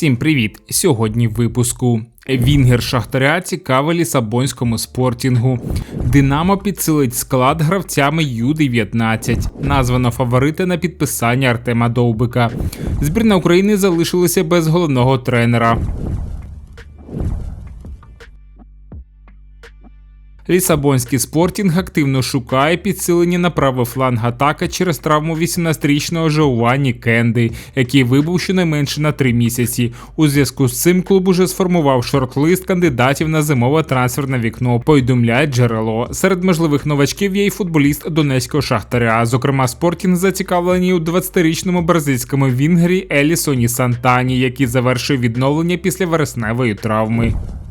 Всім привіт! Сьогодні в випуску. Вінгер Шахтаря цікавий лісабонському спортінгу. Динамо підсилить склад гравцями Ю-19. Названо фаворити на підписання Артема Довбика. Збірна України залишилася без головного тренера. Лісабонський спортінг активно шукає підсилення на правий фланг атака через травму 18-річного Жоуані Кенди, який вибув щонайменше на три місяці. У зв'язку з цим клуб уже сформував шорт-лист кандидатів на зимове трансферне вікно. Повідомляє джерело. Серед можливих новачків є й футболіст донецького шахтаря. Зокрема, спортінг зацікавлені у 20-річному бразильському вінгері Елісоні Сантані, який завершив відновлення після вересневої травми.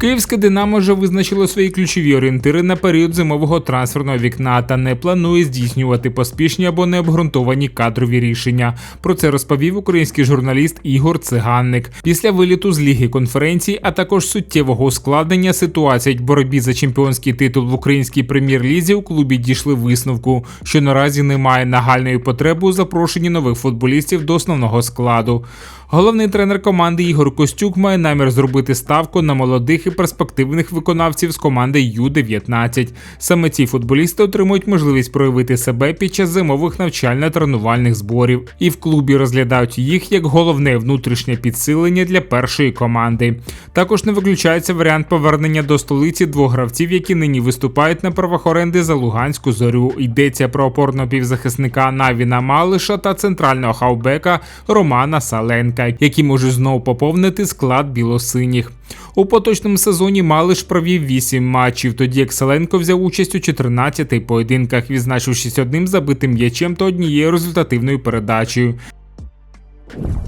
Київське Динамо вже визначило свої ключові орієнтири на період зимового трансферного вікна та не планує здійснювати поспішні або необґрунтовані кадрові рішення. Про це розповів український журналіст Ігор Циганник. Після виліту з ліги конференцій, а також суттєвого ускладнення ситуації в боротьбі за чемпіонський титул в українській прем'єр-лізі у клубі дійшли висновку, що наразі немає нагальної потреби у запрошенні нових футболістів до основного складу. Головний тренер команди Ігор Костюк має намір зробити ставку на молодих і перспективних виконавців з команди Ю-19. Саме ці футболісти отримують можливість проявити себе під час зимових навчально-тренувальних зборів, і в клубі розглядають їх як головне внутрішнє підсилення для першої команди. Також не виключається варіант повернення до столиці двох гравців, які нині виступають на правах оренди за Луганську зорю. Йдеться про опорного півзахисника Навіна Малиша та центрального хавбека Романа Саленка які можуть знову поповнити склад білосиніх. У поточному сезоні Малиш провів 8 матчів, тоді як Селенко взяв участь у 14 поєдинках, відзначившись одним забитим м'ячем та однією результативною передачею.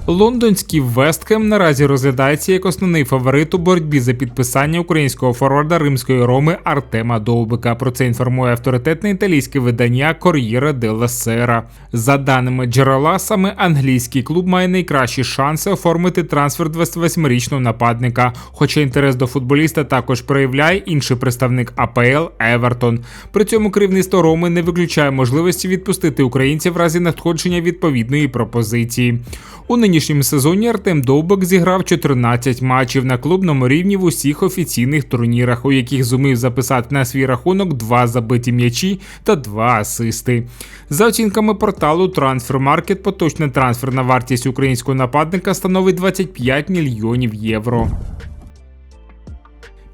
Лондонський Вестхем наразі розглядається як основний фаворит у боротьбі за підписання українського форварда римської роми Артема Довбика. Про це інформує авторитетне італійське видання Кор'єра Делла Сера. За даними джерела, саме англійський клуб має найкращі шанси оформити трансфер 28-річного нападника. Хоча інтерес до футболіста також проявляє інший представник АПЛ Евертон. При цьому керівництво Роми не виключає можливості відпустити українців в разі надходження відповідної пропозиції. У нинішньому сезоні Артем Довбок зіграв 14 матчів на клубному рівні в усіх офіційних турнірах, у яких зумів записати на свій рахунок два забиті м'ячі та два асисти. За оцінками порталу Transfermarkt, поточна трансферна вартість українського нападника становить 25 мільйонів євро.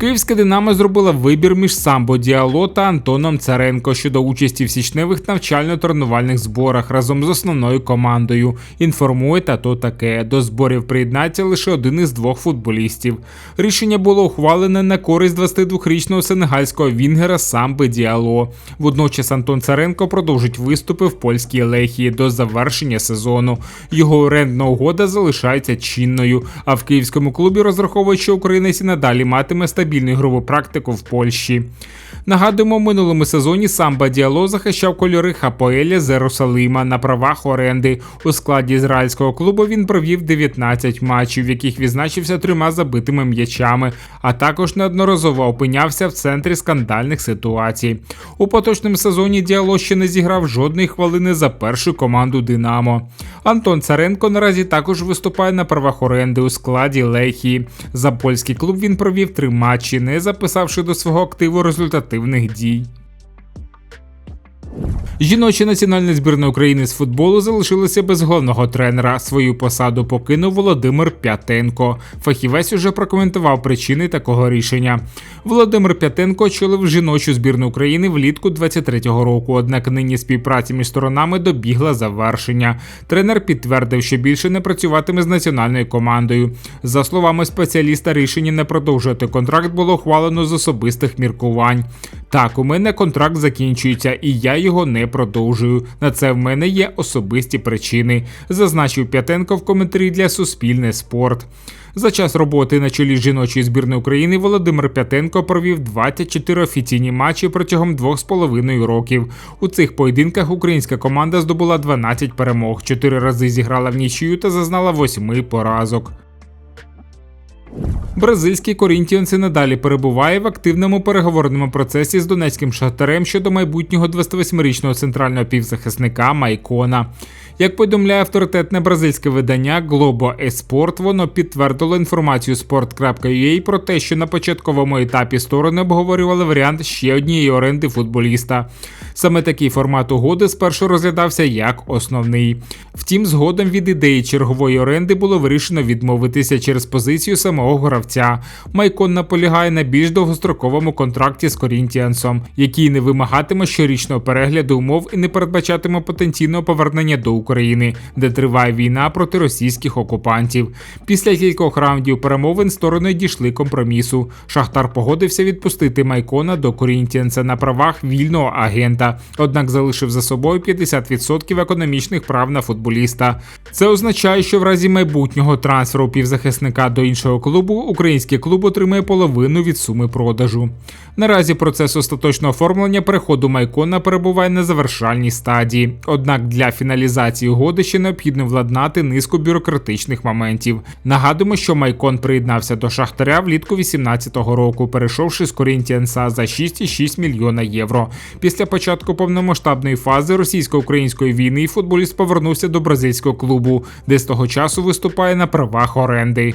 Київське Динамо зробила вибір між Самбо Діало та Антоном Царенко щодо участі в січневих навчально-тренувальних зборах разом з основною командою. Інформує та то таке. До зборів приєднається лише один із двох футболістів. Рішення було ухвалене на користь 22-річного сенегальського Вінгера Самби Діало. Водночас Антон Царенко продовжить виступи в польській лехії до завершення сезону. Його орендна угода залишається чинною. А в київському клубі розраховують, що українець і надалі матиме стабільність стабільну ігрову практику в Польщі. Нагадуємо, в минулому сезоні Самба Діало захищав кольори Хапоеля з Єрусалима на правах оренди. У складі ізраїльського клубу він провів 19 матчів, в яких відзначився трьома забитими м'ячами, а також неодноразово опинявся в центрі скандальних ситуацій. У поточному сезоні Діало ще не зіграв жодної хвилини за першу команду Динамо. Антон Царенко наразі також виступає на правах оренди у складі Лехії. За польський клуб він провів три матчі, не записавши до свого активу результативних дій. Жіноча національна збірна України з футболу залишилася без головного тренера. Свою посаду покинув Володимир П'ятенко. Фахівець уже прокоментував причини такого рішення. Володимир П'ятенко очолив жіночу збірну України влітку 23-го року. Однак нині співпраця між сторонами добігла завершення. Тренер підтвердив, що більше не працюватиме з національною командою. За словами спеціаліста, рішення не продовжувати контракт було ухвалено з особистих міркувань. Так, у мене контракт закінчується, і я його не продовжую. На це в мене є особисті причини, зазначив П'ятенко в коментарі для Суспільне спорт. За час роботи на чолі жіночої збірної України Володимир П'ятенко провів 24 офіційні матчі протягом 2,5 років. У цих поєдинках українська команда здобула 12 перемог, 4 рази зіграла в нічию та зазнала 8 поразок. Бразильський Корінтіонс надалі перебуває в активному переговорному процесі з донецьким шахтарем щодо майбутнього 28-річного центрального півзахисника Майкона. Як повідомляє авторитетне бразильське видання Globo Esport, воно підтвердило інформацію sport.ua про те, що на початковому етапі сторони обговорювали варіант ще однієї оренди футболіста. Саме такий формат угоди спершу розглядався як основний. Втім, згодом від ідеї чергової оренди було вирішено відмовитися через позицію самого гравця. Майкон наполягає на більш довгостроковому контракті з Корінтіансом, який не вимагатиме щорічного перегляду умов і не передбачатиме потенційного повернення до України, де триває війна проти російських окупантів. Після кількох раундів перемовин сторони дійшли компромісу. Шахтар погодився відпустити Майкона до Корінтіанса на правах вільного агента, однак залишив за собою 50% економічних прав на футболіста. Це означає, що в разі майбутнього трансферу півзахисника до іншого клубу український клуб отримає половину від суми продажу. Наразі процес остаточного оформлення переходу Майкона перебуває на завершальній стадії. Однак для фіналізації угоди ще необхідно владнати низку бюрократичних моментів. Нагадуємо, що Майкон приєднався до Шахтаря влітку 2018 року, перейшовши з Корінтіанса за 6,6 мільйона євро. Після початку повномасштабної фази російсько-української війни футболіст повернувся до бразильського клубу, де з того часу виступає на правах оренди.